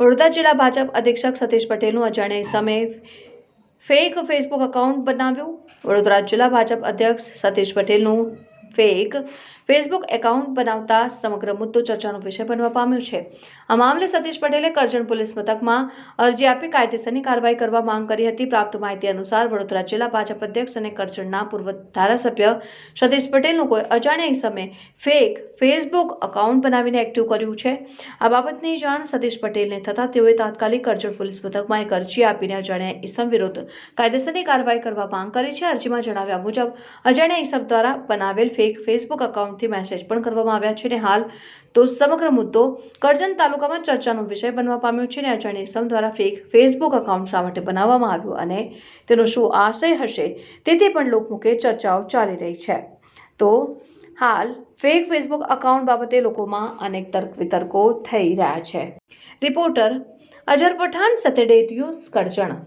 વડોદરા જિલ્લા ભાજપ અધિક્ષક સતીશ પટેલનું અજાણ્યા સમયે ફેક ફેસબુક એકાઉન્ટ બનાવ્યું. વડોદરા જિલ્લા ભાજપ અધ્યક્ષ સતીશ પટેલનું ફેક ફેસબુક એકાઉન્ટ બનાવતા સમગ્ર મુદ્દો ચર્ચાનો વિષય બનવા પામ્યો છે. આ મામલે સતીશ પટેલે કરજણ પોલીસ મથકમાં અરજી આપી કાયદેસરની કાર્યવાહી કરવા માંગ કરી હતી. પ્રાપ્ત માહિતી અનુસાર વડોદરા જિલ્લા ભાજપ અધ્યક્ષ અને કરજણના પૂર્વ ધારાસભ્ય સતીશ પટેલનું કોઈ અજાણ્યા સમયે ફેક ફેસબુક એકાઉન્ટ બનાવીને એક્ટિવ કર્યું છે. આ બાબતની જાણ સતીશ પટેલને થતાં તેઓએ તાત્કાલિક કરજણ પોલીસ મથકમાં એક અરજી આપીને અજાણ્યા ઈસમ વિરુદ્ધ કાયદેસરની કાર્યવાહી કરવા માંગ કરી છે. અરજીમાં જણાવ્યા મુજબ, અજાણ્યા ઇસમ દ્વારા બનાવેલ ફેક ફેસબુક એકાઉન્ટથી મેસેજ પણ કરવામાં આવ્યા છે અને હાલ તો સમગ્ર મુદ્દો કરજણ તાલુકામાં ચર્ચાનો વિષય બનવા પામ્યો છે અને અજાણ્યા સમ દ્વારા ફેક ફેસબુક એકાઉન્ટ શા માટે બનાવવામાં આવ્યું અને તેનો શું આશય હશે તેથી પણ લોકમુખે ચર્ચાઓ ચાલી રહી છે. તો હાલ ફેક ફેસબુક એકાઉન્ટ બાબતે લોકોમાં અનેક તર્ક વિતર્કો થઈ રહ્યા છે. રિપોર્ટર અજર પઠાણ સતડે ન્યૂઝ કરજણ.